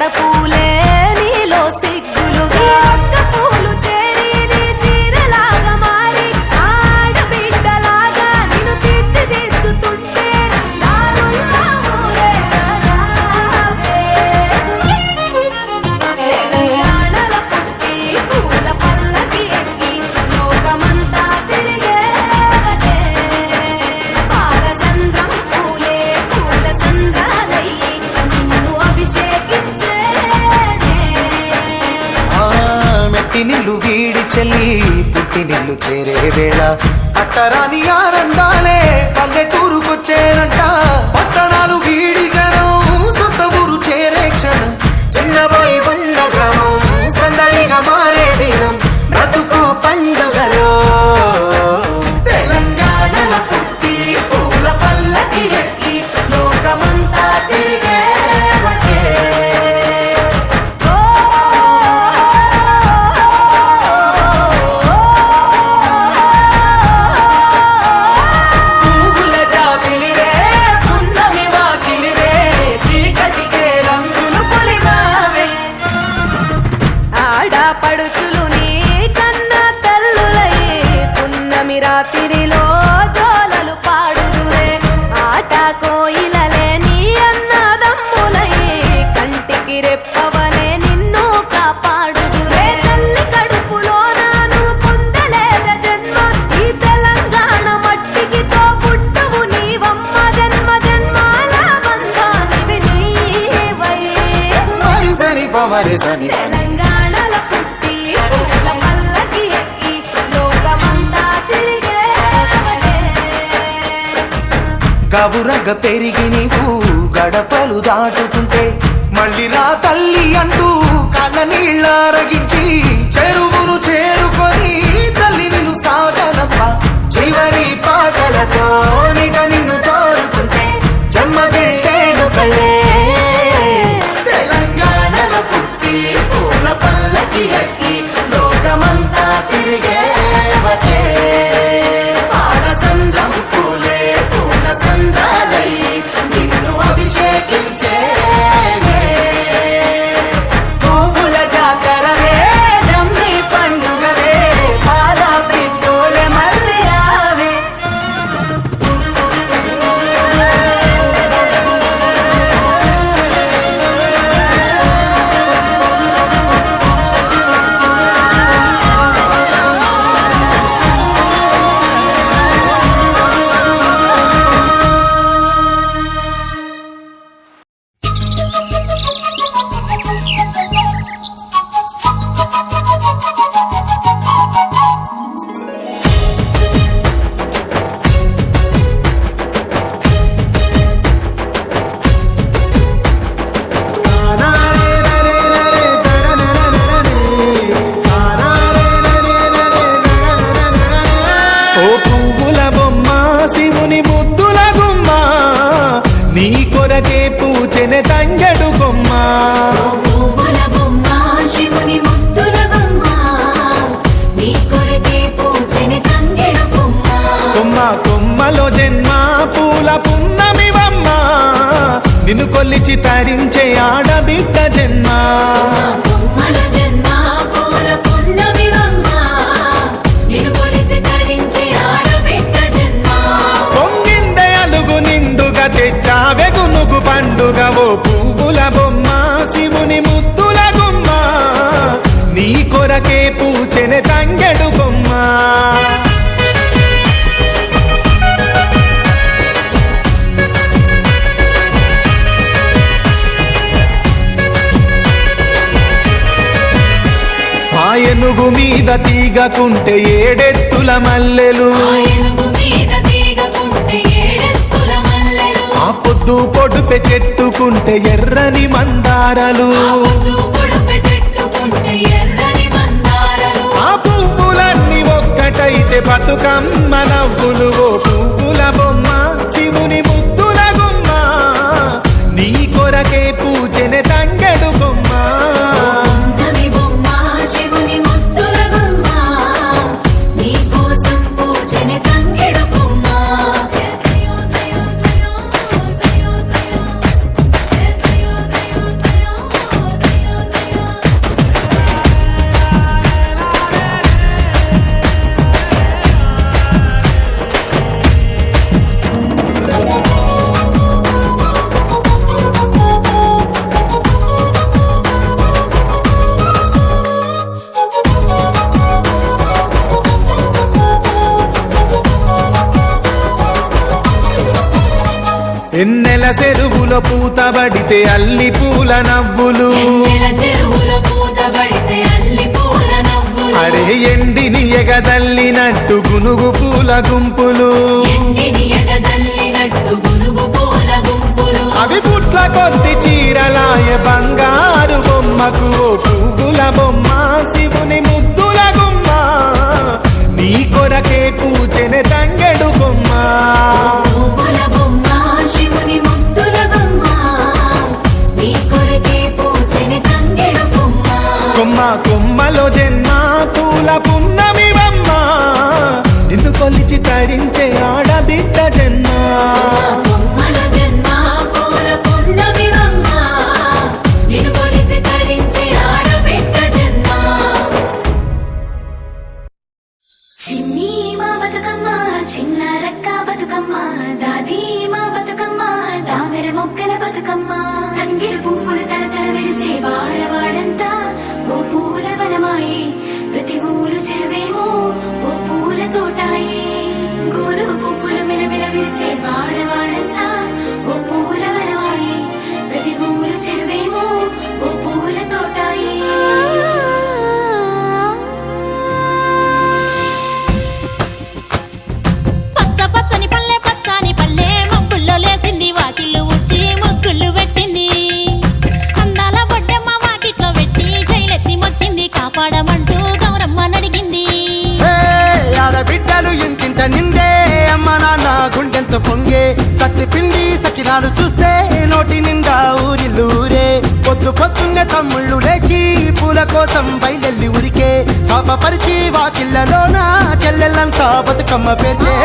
ಕಡಪೂ చెల్లి పుట్టి నిన్ను చేరే వేళ. అట్టరాని ఆరందాలే పల్లె గవురగ పెరిగి నీవు గడపలు దాటుతుంటే మళ్ళీ రా తల్లి అంటూ కళ్ళ నీళ్ళారగించి చెరువును చేరుకొని తల్లి నిన్ను సాగనప్ప చివరి పాటలతో నిట నిన్ను తోరుతుంటే జన్మదిట్టేను కళ్ళే పూలకే పూచెన తంగడు బొమ్మ. కొమ్మలో జన్మ పూల పున్నమివమ్మ. నిన్ను కొల్లిచి తరించే ఆడబిడ్డ జన్మ. మనకే పూచెన తంగెడు బొమ్మ. ఏనుగు మీద తీగకుంటే ఏడెత్తుల మల్లెలు. ఆ పొద్దు పొడుపె చెట్టుకుంటే ఎర్రని మందారలు. బతుకమ్మ నవ్వులు పువ్వుల బొమ్మ శివుని ముద్దుల గుమ్మ. నీ కొరకే పూజనే ఎన్నెల చెరువుల పూతబడితే అల్లి పూల నవ్వులు. అరే ఎండిని తల్లినట్టు గునుగు పూల గుంపులు. అవి పుట్ల కొద్ది చీరలాయ బంగారు బొమ్మకు పువ్వుల బొమ్మ. ser పొంగే సత్తి పిండి సకినాలు చూస్తే నోటి నిండా ఊరి లూరే పొద్దు పొద్దున్న తమ్ముళ్ళు లేచి పూల కోసం బయలెల్లి ఉరికే. శాపపరిచి వాకిళ్ళలోన చెల్లెళ్ళంతా బతుకమ్మ పేర్చే.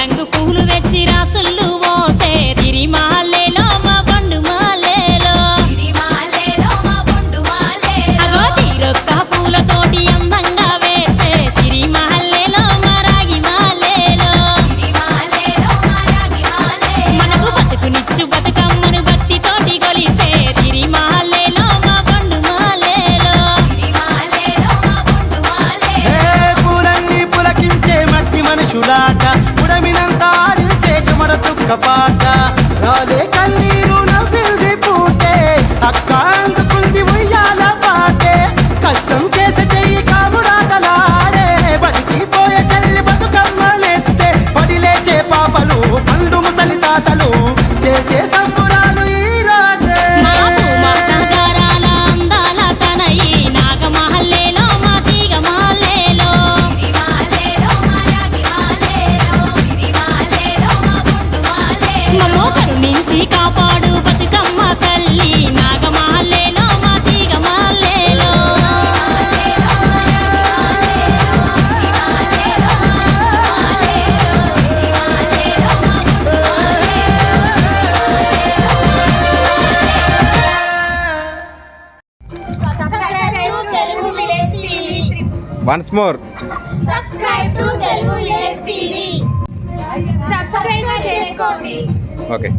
రంగు పూలు తెచ్చి once more. Subscribe to Telugu TV subscribe చేసుకోండి. ఓకే.